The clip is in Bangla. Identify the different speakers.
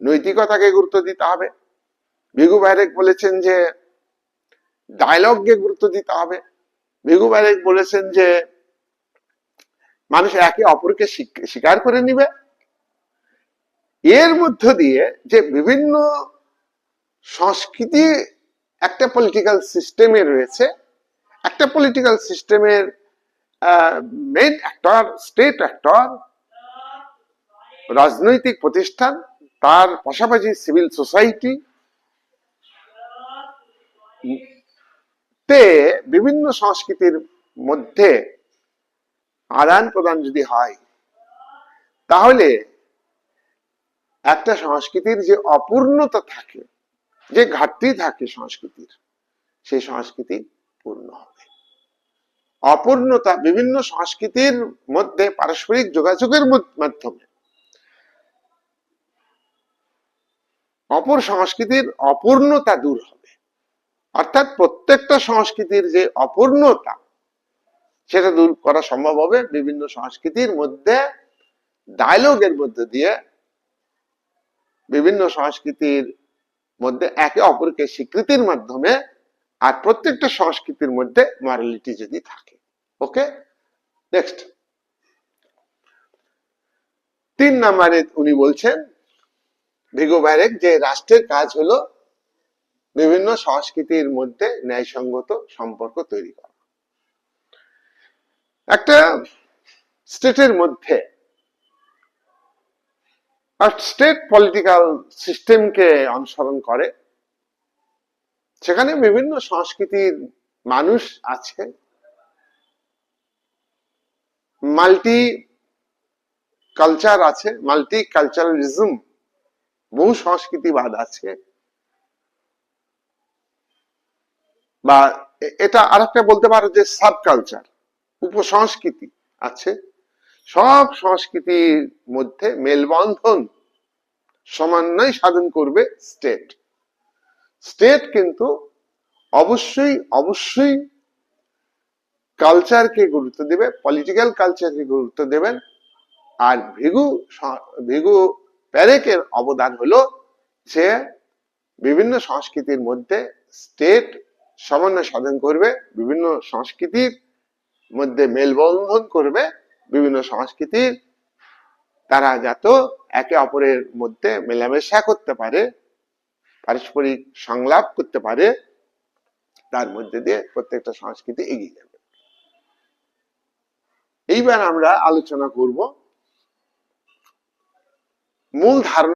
Speaker 1: নৈতিকতাকে গুরুত্ব দিতে হবে। ভিগু বাইরেক বলেছেন যে ডায়লগকে গুরুত্ব দিতে হবে। ভিগু বাইরেক বলেছেন যে, মানুষ একে অপরকে স্বীকার করে নিবে। এর মধ্য দিয়ে যে বিভিন্ন সংস্কৃতি একটা পলিটিক্যাল সিস্টেমে রয়েছে, একটা পলিটিক্যাল সিস্টেমের মেন অ্যাক্টর স্টেট অ্যাক্টর রাজনৈতিক প্রতিষ্ঠান, তার পাশাপাশি সিভিল সোসাইটি তে বিভিন্ন সংস্কৃতির মধ্যে আদান প্রদান যদি হয়, তাহলে একটা সংস্কৃতির যে অপূর্ণতা থাকে, যে ঘাটতি থাকে সংস্কৃতির, সেই সংস্কৃতি পূর্ণ হবে। অপূর্ণতা বিভিন্ন সংস্কৃতির মধ্যে পারস্পরিক যোগাযোগের মাধ্যমে অপর সংস্কৃতির অপূর্ণতা দূর হবে। অর্থাৎ প্রত্যেকটা সংস্কৃতির যে অপূর্ণতা, সেটা দূর করা সম্ভব হবে বিভিন্ন সংস্কৃতির মধ্যে ডায়লগের মধ্যে দিয়ে বিভিন্ন সংস্কৃতির মধ্যে একে অপরকে স্বীকৃতির মাধ্যমে আর প্রত্যেকটা সংস্কৃতির মধ্যে মরালিটি যদি থাকে। ওকে নেক্সট তিন নাম্বারে উনি বলছেন ভিগো ব্যারেক যে রাষ্ট্রের কাজ হলো বিভিন্ন সংস্কৃতির মধ্যে ন্যায়সঙ্গত সম্পর্ক তৈরি করা। একটা স্টেটের মধ্যে স্টেট পলিটিক্যাল সিস্টেমকে অনুসরণ করে। সেখানে বিভিন্ন সংস্কৃতির মানুষ আছে। মাল্টি কালচার আছে, মাল্টি কালচারালিজম বহু সংস্কৃতিবাদ আছে। বা এটা আরেকটা বলতে পারো যে সাব কালচার উপসংস্কৃতি আছে। সব সংস্কৃতির মধ্যে মেলবন্ধন সমন্বয় সাধন করবে স্টেট স্টেট কিন্তু অবশ্যই অবশ্যই কালচারকে গুরুত্ব দেবে পলিটিক্যাল কালচারকে গুরুত্ব দেবেন। আর ভিগু ভিগু প্যারেকের অবদান হলো সে বিভিন্ন সংস্কৃতির মধ্যে স্টেট সমন্বয় সাধন করবে, বিভিন্ন সংস্কৃতির মধ্যে মেলবন্ধন করবে, বিভিন্ন সংস্কৃতির তারা যাতে একে অপরের মধ্যে মেলামেশা করতে পারে, পারস্পরিক সংলাপ করতে পারে, তার মধ্যে দিয়ে প্রত্যেকটা সংস্কৃতি এগিয়ে যাবে। এইবার আমরা আলোচনা করব মূল ধারণা